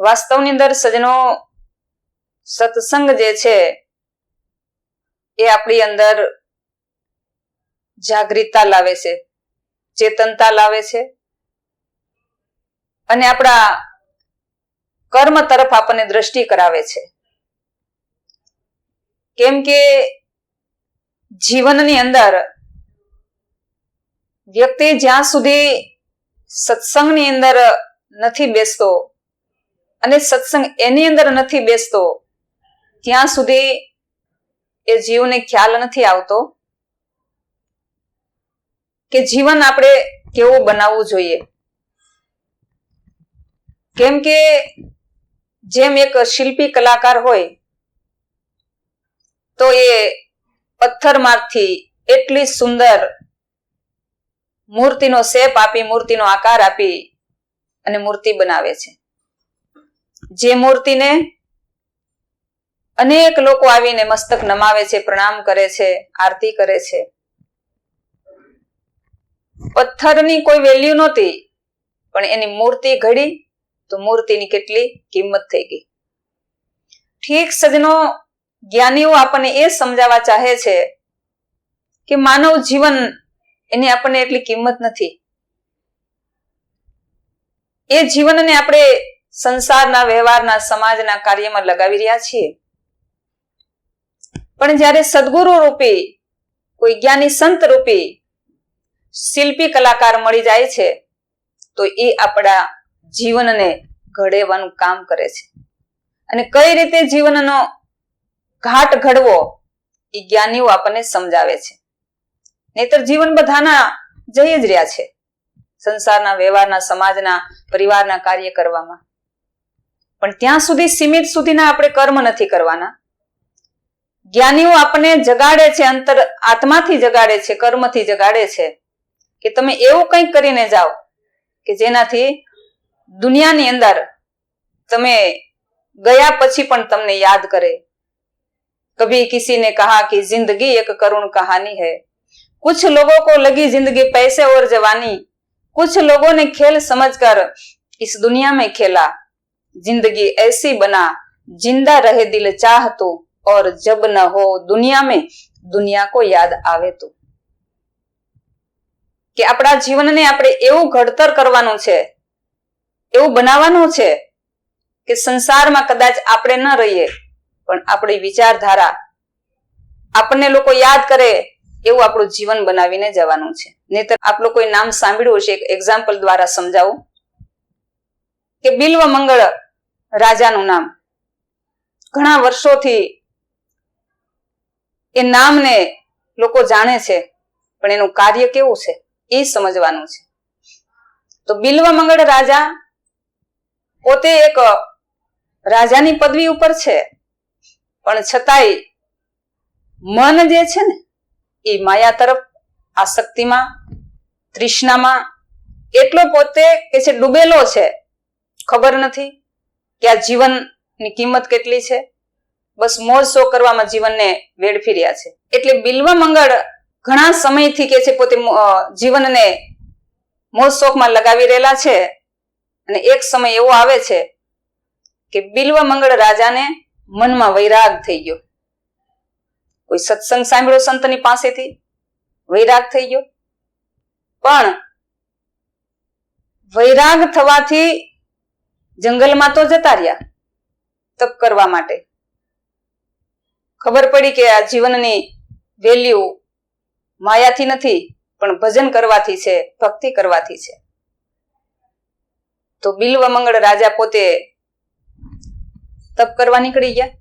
વાસ્તવની અંદર સજનો સત્સંગ જે છે, એ આપણી અંદર જાગૃતતા લાવે છે, ચેતનતા લાવે છે અને આપણા કર્મ તરફ આપણને દ્રષ્ટિ કરાવે છે. કેમ કે જીવનની અંદર વ્યક્તિ જ્યાં સુધી સત્સંગની અંદર નથી બેસતો અને સત્સંગ એની અંદર નથી બેસતો, ત્યાં સુધી એ જીવને ખ્યાલ નથી આવતો કે જીવન આપણે કેવું બનાવવું જોઈએ. કેમ કે જેમ એક શિલ્પી કલાકાર હોય, તો એ પથ્થર પથ્થરમાંથી એટલી સુંદર મૂર્તિનો શેપ આપી, મૂર્તિનો આકાર આપી અને મૂર્તિ બનાવે છે. જે મૂર્તિને અનેક લોકો આવીને મસ્તક નમાવે છે, પ્રણામ કરે છે, આરતી કરે છે. પથ્થરની કોઈ વેલ્યુ નહોતી, પણ એની મૂર્તિ ઘડી તો મૂર્તિની કેટલી કિંમત થઈ ગઈ. ઠીક સજનો જ્ઞાનીઓ આપણને એ સમજાવવા ચાહે છે કે માનવ જીવન એની આપણને એટલી કિંમત નથી. એ જીવનને આપણે સંસારના વ્યવહારના સમાજના કાર્યમાં લગાવી રહ્યા છીએ. પણ જ્યારે સદગુરુ રૂપી, કોઈ જ્ઞાની સંત રૂપી શિલ્પી કલાકાર મળી જાય છે, તો એ આપણા જીવનને ઘડેવાનું કામ કરે છે. અને કઈ રીતે જીવનનો ઘાટ ઘડવો, એ જ્ઞાનીઓ આપણને સમજાવે છે. નહીતર જીવન બધાના જઈ જ રહ્યા છે. સંસારના વ્યવહારના, સમાજના, પરિવારના કાર્ય કરવામાં. પણ ત્યાં સુધી સીમિત સુધીના આપણે કર્મ નથી કરવાના જ્ઞાનીઓ આપણને જગાડે છે અંતર આત્માથી જગાડે છે કર્મથી જગાડે છે કે તમે એવું કંઈક કરીને જાઓ કે જેનાથી દુનિયાની અંદર તમે ગયા પછી પણ તમને યાદ કરે કભી કિસી ને કહા कि जिंदगी एक करुण कहानी है कुछ लोगों को लगी जिंदगी पैसे और जवानी कुछ लोगों ने खेल समझकर इस दुनिया में खेला जिंदगी ऐसी बना जिंदा रहे दिल चाह तो और जब न हो दुनिया में दुनिया को યાદ આવે તો કે આપણા જીવનને આપણે એવું ઘડતર કરવાનું છે એવું બનાવવાનું છે કે સંસારમાં કદાચ આપણે ન રહીએ પણ આપણી વિચારધારા આપણને લોકો યાદ કરે એવું આપણું જીવન બનાવીને જવાનું છે નહીતર આપ લોકોએ નામ સાંભળ્યું હશે એક એક્ઝામ્પલ દ્વારા સમજાવું કે બિલ્વ મંગળ રાજાનું નામ. ઘણા વર્ષોથી એ નામને લોકો જાણે છે, પણ એનું કાર્ય કેવું છે એ સમજવાનું છે. તો બિલ્વ મંગળ રાજા પોતે એક રાજાની પદવી ઉપર છે, પણ છતાંય મન જે છે ને એ માયા તરફ આસક્તિમાં, તૃષ્ણામાં, એટલો પોતે કે છે ડૂબેલો છે, ખબર નથી. કે આ જીવનની કિંમત કેટલી છે? બસ મોજ શો કરવામાં જીવનને વેડફી રહ્યા છે. એટલે બિલ્વ મંગળ ઘણા સમયથી કે છે પોતે જીવનને મોજ શોખમાં લગાવી રહેલા છે અને એક સમય એવો આવે છે કે બિલ્વ મંગળ રાજાને મનમાં વૈરાગ થઈ ગયો. કોઈ સત્સંગ સાંભળ્યો સંતની પાસેથી? વૈરાગ થઈ ગયો. પણ વૈરાગ થવાથી જંગલમાં તો જતા રહ્યા તપ કરવા માટે. ખબર પડી કે આ જીવનની વેલ્યુ માયાથી નથી, પણ ભજન કરવાથી છે, ભક્તિ કરવાથી છે. તો બિલ્વ મંગળ રાજા પોતે તપ કરવા નીકળી ગયા.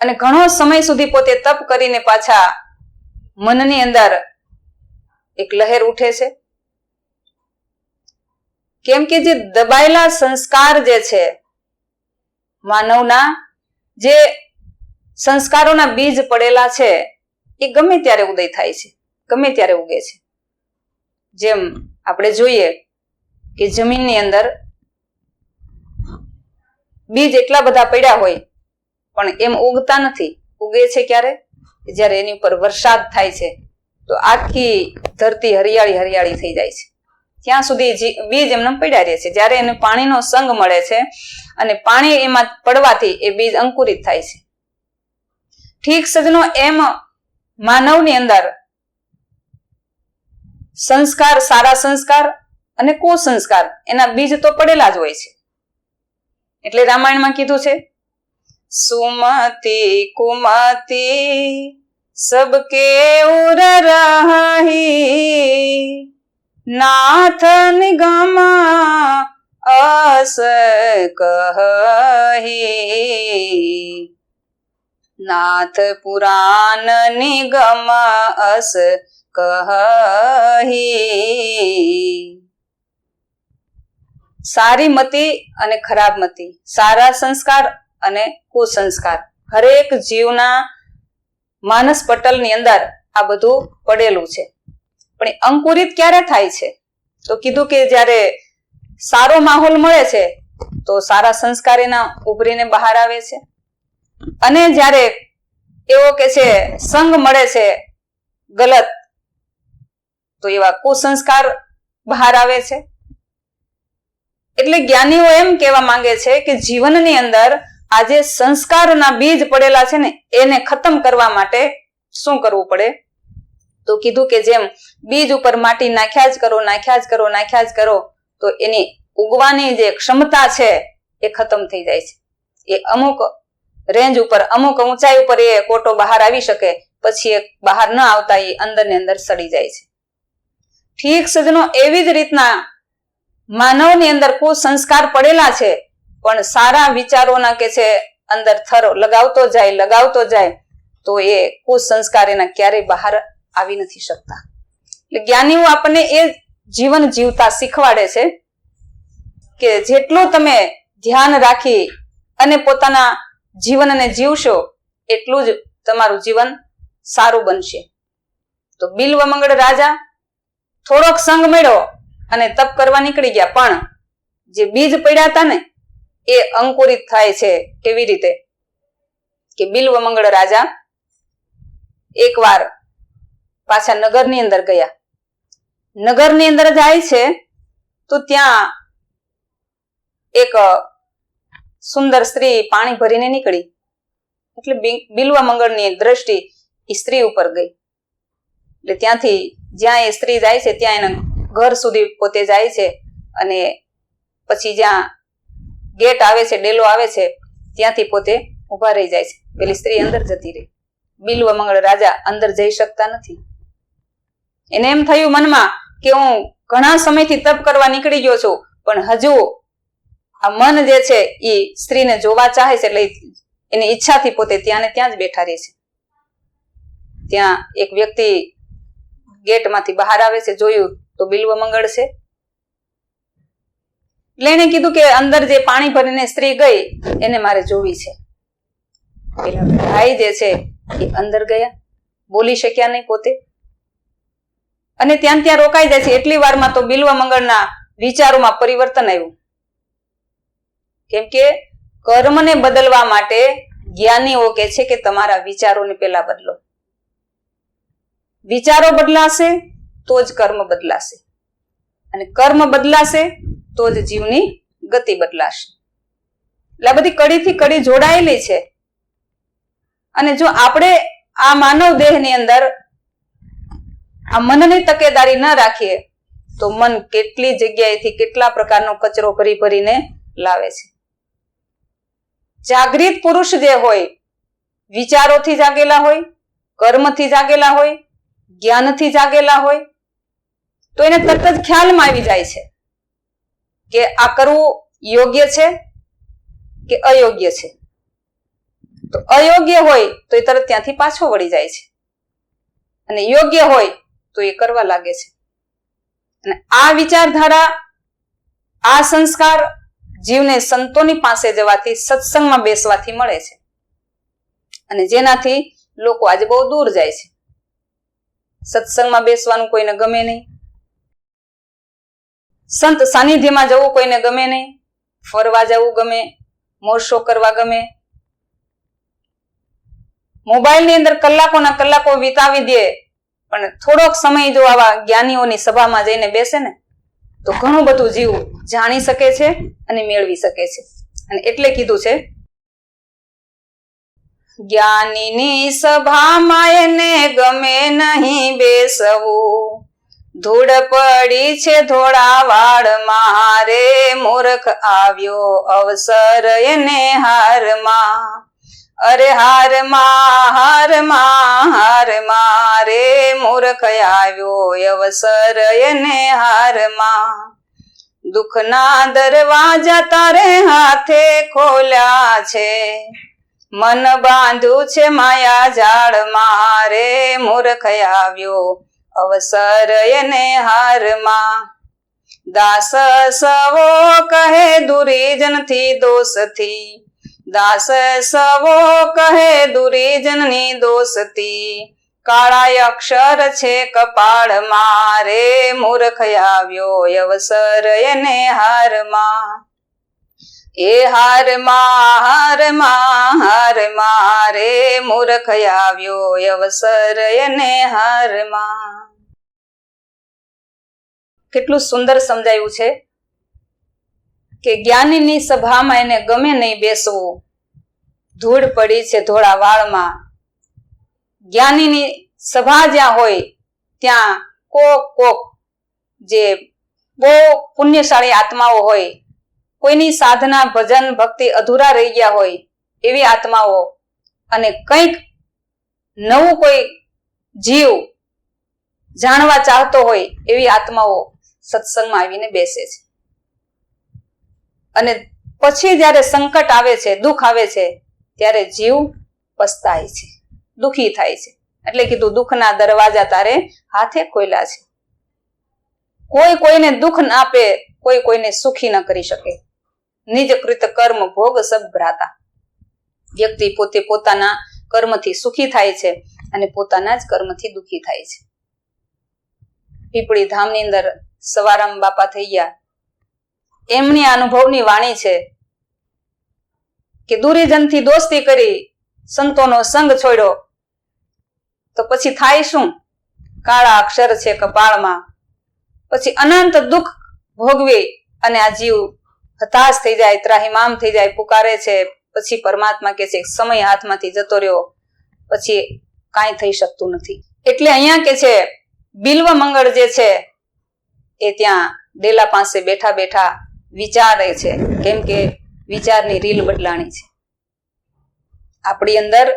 અને ઘણો સમય સુધી પોતે તપ કરીને પાછા મનની અંદર એક લહેર ઉઠે છે. કેમ કે જે દબાયેલા સંસ્કાર જે છે, માનવના જે સંસ્કારોના બીજ પડેલા છે, એ ગમે ત્યારે ઉદય થાય છે, ગમે ત્યારે ઉગે છે. જેમ આપણે જોઈએ કે જમીનની અંદર બીજ એટલા બધા પડ્યા હોય, પણ એમ ઉગતા નથી. ઉગે છે ક્યારે? જ્યારે એની ઉપર વરસાદ થાય છે, તો આખી ધરતી હરિયાળી હરિયાળી થઈ જાય છે. ત્યાં સુધી બીજ એમને પડ્યા રહે છે. જ્યારે એને પાણીનો સંગ મળે છે અને પાણી એમાં પડવાથી એ બીજ અંકુરિત થાય છે. ઠીક સજનો, એમ માનવની અંદર સંસ્કાર, સારા સંસ્કાર અને કુસંસ્કાર એના બીજ તો પડેલા જ હોય છે. એટલે રામાયણમાં કીધું છે, સુમતિ કુમતિ સબકે ઉર રહી નાથ નિગમ અસ કહી. નાથ પુરાણ નિગમ અસ કહી. સારી મતિ અને ખરાબ મતિ, સારા સંસ્કાર અને કુસંસ્કાર. હરેક જીવના માનસ પટલની અંદર આ બધું પડેલું છે. પણ અંકુરિત ક્યારે થાય છે? તો કીધું કે જ્યારે સારો માહોલ મળે છે, તો સારા સંસ્કાર એના ઉભરીને બહાર આવે છે. અને જ્યારે એવો કે છે, સંગ મળે છે, ગલત, તો એવા કુસંસ્કાર બહાર આવે છે. એટલે જ્ઞાનીઓ એમ કહેવા માંગે છે કે જીવનની અંદર આજે સંસ્કારના બીજ પડેલા છે ને, એને ખતમ કરવા માટે શું કરવું પડે? તો કીધું કે જેમ બીજ ઉપર માટી નાખ્યા જ કરો, નાખ્યા જ કરો, નાખ્યા જ કરો, તો એની ઉગવાની જે ક્ષમતા છે એ ખતમ થઈ જાય છે. એ અમુક રેન્જ ઉપર, અમુક ઊંચાઈ ઉપર એ કોટો બહાર આવી શકે, પછી એ બહાર ન આવતા એ અંદર ને અંદર સડી જાય છે. ઠીક સજનો, એવી જ રીતના માનવની અંદર કુસંસ્કાર પડેલા છે, પણ સારા વિચારોના કે છે અંદર થરો, લગાવતો જાય લગાવતો જાય, તો એ કુસંસ્કાર એના ક્યારેય બહાર આવી નથી શકતા. એટલે જ્ઞાનીઓ આપણને એ જીવન જીવતા શીખવાડે છે કે જેટલું તમે ધ્યાન રાખી અને પોતાના જીવનને જીવશો, એટલું જ તમારું જીવન સારું બનશે. તો બિલ્વ મંગળ રાજા થોડોક સંગ મળ્યો અને તપ કરવા નીકળી ગયા, પણ જે બીજ પડ્યા હતા ને, એ અંકુરિત થાય છે કેવી રીતે? કે બિલ્વ મંગળ રાજા એકવાર પાછા નગરની અંદર ગયા. નગરની અંદર જાય છે તો ત્યાં એક સુંદર સ્ત્રી પાણી ભરીને નીકળી. એટલે બિલવા મંગળની દ્રષ્ટિ એ સ્ત્રી ઉપર ગઈ. એટલે ત્યાંથી જ્યાં એ સ્ત્રી જાય છે, ત્યાં એના ઘર સુધી પોતે જાય છે અને પછી જ્યાં ગેટ આવે છે, ડેલો આવે છે, ત્યાંથી પોતે ઊભા રહી જાય છે. પેલી સ્ત્રી અંદર જતી રહી. બિલવા મંગળ રાજા અંદર જઈ શકતા નથી. એને એમ થયું મનમાં કે હું ઘણા સમયથી તપ કરવા નીકળી ગયો છું, પણ હજુ આ મન જે છે એ સ્ત્રીને જોવા ચાહે છે એટલે એની ઈચ્છાથી પોતે ત્યાં ને ત્યાં જ બેઠા રહે છે. ત્યાં એક વ્યક્તિ ગેટમાંથી બહાર આવે છે, જોયું તો બિલ્વ મંગળ છે એટલે એને કીધું કે અંદર જે પાણી ભરીને સ્ત્રી ગઈ, એને મારે જોવી છે. પેલા ભાઈ જે છે એ અંદર ગયા, બોલી શક્યા નહીં પોતે. અને ત્યાં ત્યાં રોકાઈ જાય છે. એટલી વારમાં તો બિલવા મંગળના વિચારોમાં પરિવર્તન આવ્યું. કેમ કે કર્મને બદલવા માટે જ્ઞાનીઓ કે છે કે તમારા વિચારોને પેલા બદલો. વિચારો બદલાશે તો જ કર્મ બદલાશે. અને કર્મ બદલાશે તો જ જીવની ગતિ બદલાશે. એટલે આ બધી કડીથી કડી જોડાયેલી છે. અને જો આપણે આ માનવ દેહની અંદર આ મનની તકેદારી ન રાખીએ તો મન કેટલી જગ્યાએથી કેટલા પ્રકારનો કચરો ભરી ભરીને લાવે છે. જાગૃત પુરુષ જે હોય, વિચારોથી જાગેલા હોય, કર્મથી જાગેલા હોય, જ્ઞાનથી જાગેલા હોય, તો એને તરત જ ખ્યાલમાં આવી જાય છે કે આ કરવું યોગ્ય છે કે અયોગ્ય છે. તો અયોગ્ય હોય તો એ તરત ત્યાંથી પાછો વળી જાય છે. અને યોગ્ય હોય તો એ કરવા લાગે છે. અને આ વિચારધારા, આ સંસ્કાર જીવને સંતોની પાસે જવાથી, સત્સંગમાં બેસવાથી મળે છે. અને જેનાથી લોકો આજે બહુ દૂર જાય છે. સત્સંગમાં બેસવાનું કોઈને ગમે નહીં. સંત સાનિધ્યમાં જવું કોઈને ગમે નહીં. ફરવા જવું ગમે, મોરશો કરવા ગમે. મોબાઈલની અંદર કલાકોના કલાકો વિતાવી દે પણ થોડોક સમય જો આવા જ્ઞાનીઓની સભામાં જઈને બેસે ને, તો ઘણું બધું જીવ જાણી શકે છે અને મેળવી શકે છે. અને એટલે કીધું છે, જ્ઞાનીની સભામાં એને ગમે નહીં બેસવું. ધૂળ પડી છે ધોળા વાળ મારે મૂર્ખ આવ્યો અવસર એને હારમાં. અરે હાર હારમાં હારમાં રે મૂર્ખ આવ્યો અવસર એને હારમાં દુઃખના દરવાજા તારે હાથે ખોલ્યા છે. મન બાંધ્યું છે માયા ઝાડ મારે મૂર્ખ આવ્યો અવસર એને હારમાં દાસ સવો કહે દુરીજનથી દોષથી. દાસ સવો કહે દુરીજનની દોસ્તી. કાળા અક્ષર છે કપાળ મારે, મૂર્ખ આવ્યો અવસર એને હારમાં. એ હારમાં હારમાં હારમાં રે, મૂર્ખ આવ્યો અવસર એને હારમાં. કેટલું સુંદર સમજાયું છે. કે જ્ઞાનીની સભામાં એને ગમે નહીં બેસવું. ધૂળ પડી છે ધોળા વાળમાં. જ્ઞાનીની સભા જ્યાં હોય, ત્યાં કોક કોક જે બહુ પુણ્યશાળી આત્માઓ હોય, કોઈની સાધના, ભજન, ભક્તિ અધૂરા રહી ગયા હોય, એવી આત્માઓ અને કંઈક નવું કોઈ જીવ જાણવા ચાહતો હોય, એવી આત્માઓ સત્સંગમાં આવીને બેસે છે. અને પછી જ્યારે સંકટ આવે છે, દુઃખ આવે છે, ત્યારે જીવ પસ્તાય છે, દુઃખી થાય છે. એટલે કીધું, દુઃખના દરવાજા તારે હાથે ખોલ્યા છે. કોઈ કોઈને દુઃખ ના આપે, કોઈ કોઈને સુખી ન કરી શકે. નિજ કૃત કર્મ ભોગ સબ ભ્રાતા. વ્યક્તિ પોતે પોતાના કર્મથી સુખી થાય છે અને પોતાના જ કર્મથી દુઃખી થાય છે. પીપળી ધામની અંદર સવારામ બાપા થઈ ગયા. એમની અનુભવની વાણી છે કે દુરીજનથી દોસ્તી કરી, સંતોનો સંગ છોડ્યો. તો પછી થાય શું? કાળા અક્ષર છે કપાળમાં. પછી અનંત દુઃખ ભોગવી અને આ જીવ હતાશ થઈ જાય, ત્રાહિમામ થઈ જાય, પુકારે છે. પછી પરમાત્મા કે છે સમય હાથમાંથી જતો રહ્યો. પછી કાંઈ થઈ શકતું નથી. એટલે અહીંયા કે છે, બિલ્વ મંગળ જે છે, એ ત્યાં ડેલા પાસે બેઠા બેઠા વિચારે છે. કેમ કે વિચારની રીલ બદલાણી છે. આપણી અંદર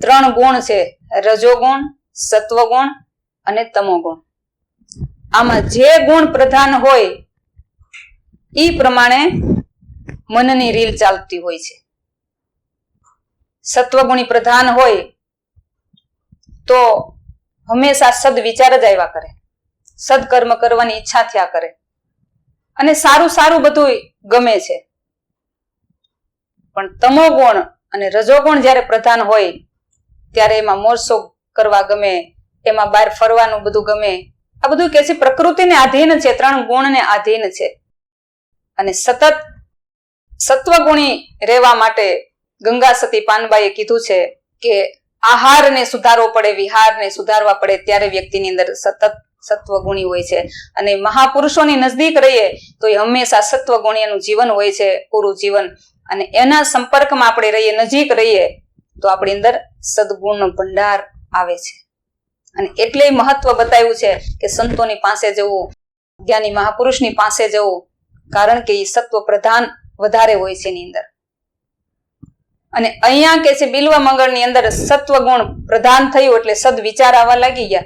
ત્રણ ગુણ છે. રજોગુણ, સત્વગુણ અને તમોગુણ. આમાં જે ગુણ પ્રધાન હોય એ પ્રમાણે મનની રીલ ચાલતી હોય છે. સત્વગુણી પ્રધાન હોય, તો હંમેશા સદ વિચાર જ આવ્યા કરે. સદકર્મ કરવાની ઈચ્છા થયા કરે. અને સારું સારું બધું ગમે છે. પણ તમો ગુણ અને રજોગુણ જ્યારે પ્રધાન હોય, ત્યારે એમાં મોરસો કરવા ગમે, એમાં બહાર ફરવાનું બધું ગમે, આ બધું કે છે પ્રકૃતિને આધીન છે, ત્રણ ગુણને આધીન છે. અને સતત સત્વગુણી રહેવા માટે ગંગા સતી પાનબાઈએ કીધું છે કે આહારને સુધારવો પડે, વિહારને સુધારવા પડે, ત્યારે વ્યક્તિની અંદર સતત સત્વગુણી હોય છે. અને મહાપુરુષોની નજદીક રહીએ તો એ હંમેશા સત્વગુણીનું જીવન હોય છે, પૂરું જીવન. અને એના સંપર્કમાં આપણે રહીએ, નજીક રહીએ, તો આપણી અંદર સદગુણનો ભંડાર આવે છે. અને એટલે મહત્વ બતાવ્યું છે કે સંતોની પાસે જવું, જ્ઞાની મહાપુરુષની પાસે જવું, કારણ કે એ સત્વ પ્રધાન વધારે હોય છે એની અંદર. અને અહીંયા કે છે, બિલવા મંગળની અંદર સત્વગુણ પ્રધાન થયું એટલે સદ વિચાર આવવા લાગી ગયા.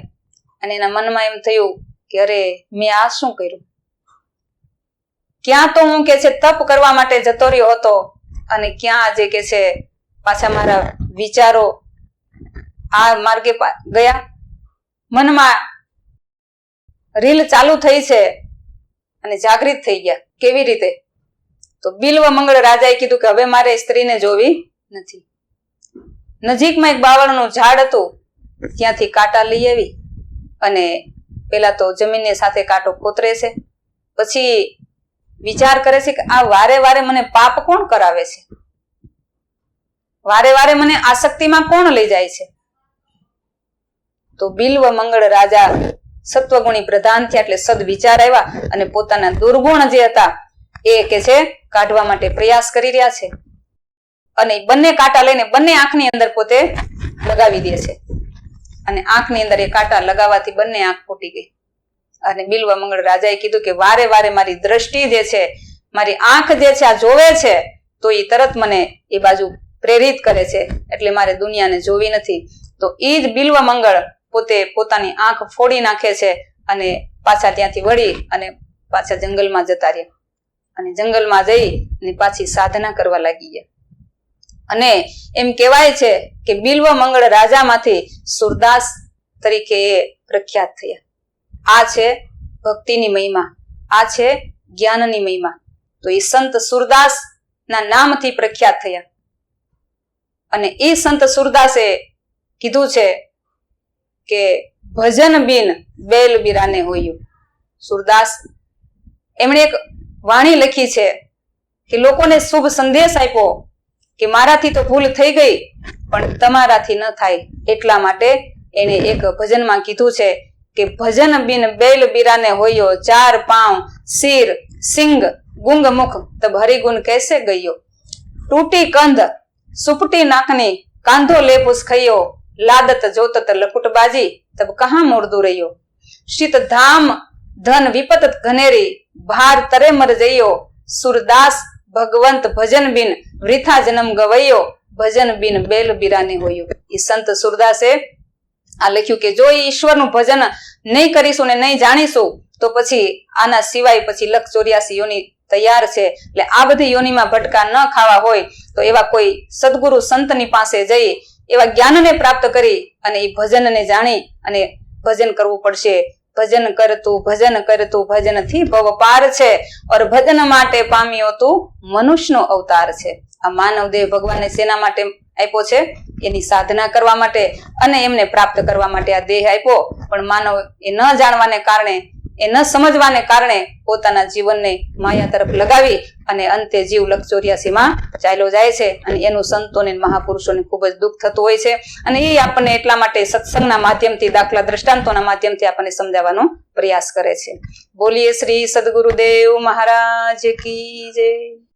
અને એના મનમાં એમ થયું કે અરે, મેં આ શું કર્યું? ક્યાં તો હું કે છે, તપ કરવા માટે જતો રહ્યો હતો અને ક્યાં આજે કે છે, પાછા મારા વિચારો આ માર્ગે ગયા. મનમાં રીલ ચાલુ થઈ છે અને જાગૃત થઈ ગયા. કેવી રીતે? તો બિલ્વ મંગળ રાજાએ કીધું કે હવે મારે સ્ત્રીને જોવી નથી. નજીકમાં એક બાવળનું ઝાડ હતું. ત્યાંથી કાંટા લઈ આવી. અને પેલા તો જમીનની સાથે કાંટો કોતરે છે. પછી વિચાર કરે છે કે આ વારે વારે મને પાપ કોણ કરાવે છે? વારે વારે મને આસક્તિમાં કોણ લઈ જાય છે? તો બિલ્વ મંગળ રાજા સત્વગુણી પ્રધાન થયા એટલે સદ વિચાર આવ્યા અને પોતાના દુર્ગુણ જે હતા એ કે છે કાઢવા માટે પ્રયાસ કરી રહ્યા છે. અને બંને કાંટા લઈને બંને આંખની અંદર પોતે લગાવી દે છે. અને આંખની અંદર એ કાંટા લગાવવાથી બંને આંખ ફૂટી ગઈ. અને બિલવા મંગળ રાજાએ કીધું કે વારે વારે મારી દ્રષ્ટિ જે છે, મારી આંખ જે છે, આ જોવે છે, તો એ તરત મને એ બાજુ પ્રેરિત કરે છે. એટલે મારે દુનિયાને જોવી નથી. તો એ જ બિલવા મંગળ પોતે પોતાની આંખ ફોડી નાખે છે અને પાછા ત્યાંથી વળી અને પાછા જંગલમાં જતા રહ્યા. અને જંગલમાં જઈ અને પાછી સાધના કરવા લાગી ગયા. અને એમ કહેવાય છે કે બિલ્વ મંગળ રાજામાંથી સુરદાસ તરીકે એ પ્રખ્યાત થયા. આ છે ભક્તિની મહિમા. આ છે જ્ઞાનની મહિમા. તો એ સંત સુરદાસ ના નામથી પ્રખ્યાત થયા. અને એ સંત સુરદાસે કીધું છે કે ભજન બિન બેલ બિરાને હોયું. સુરદાસ એમણે એક વાણી લખી છે કે લોકોને શુભ સંદેશ આપ્યો કે મારાથી તો ભૂલ થઈ ગઈ, પણ તમારાથી ન થાય એટલા માટે એને એક ભજનમાં કીધું છે કે ભજન બિન બેલ બિરાને હોયો ચાર પાવ શીર, સિંગ ગુંગ મુખ તબ હરિગુણ કેસે ગયો? તૂટી કંધ સુપટી નાકની, કાંધો લેપુસ ખૈયો, લાદત જોતત લપુટબાજી, તબ કહા મોડતું રહ્યો? શીત ધામ ધન વિપત ઘનેરી, ભાર તરે મર જઈયો સુરદાસ ભગવંત ભજન બિન વૃથા જન્મ ગવૈયો, ભજન બિન બેલ બિરાને હોયો. એ સંત સુરદાસે આ લખ્યું કે જો ઈશ્વરનું ભજન નહીં કરીશું ને નહીં જાણીશું, તો પછી આના સિવાય પછી લખ ચોર્યાસી યોની તૈયાર છે. એટલે આ બધી યોનીમાં ભટકા ન ખાવા હોય, તો એવા કોઈ સદગુરુ સંતની પાસે જઈ એવા જ્ઞાનને પ્રાપ્ત કરી અને એ ભજનને જાણી અને ભજન કરવું પડશે. ભજન કરતું ભજન કરતું ભજનથી ભવ પાર છે. ઓર ભજન માટે પામ્યો તું મનુષ્યનો અવતાર છે. આ માનવ દેહ ભગવાનને સેના માટે આપ્યો છે. એની સાધના કરવા માટે અને એમને પ્રાપ્ત કરવા માટે આ દેહ આપ્યો. પણ માનવ એ ન જાણવાને કારણે એ ન સમજવાને કારણે પોતાના જીવનને માયા તરફ લગાવી અને અંતે જીવ લક્ષોરિયાસીમાં ચાલ્યો જાય છે અને એનું સંતોને મહાપુરુષોને ખૂબ જ દુઃખ થતું હોય છે. અને એ આપણને એટલા માટે સત્સંગના માધ્યમથી, દાખલા દ્રષ્ટાંતોના માધ્યમથી આપણને સમજાવવાનો પ્રયાસ કરે છે. બોલીએ શ્રી સદગુરુદેવ મહારાજ કી જય.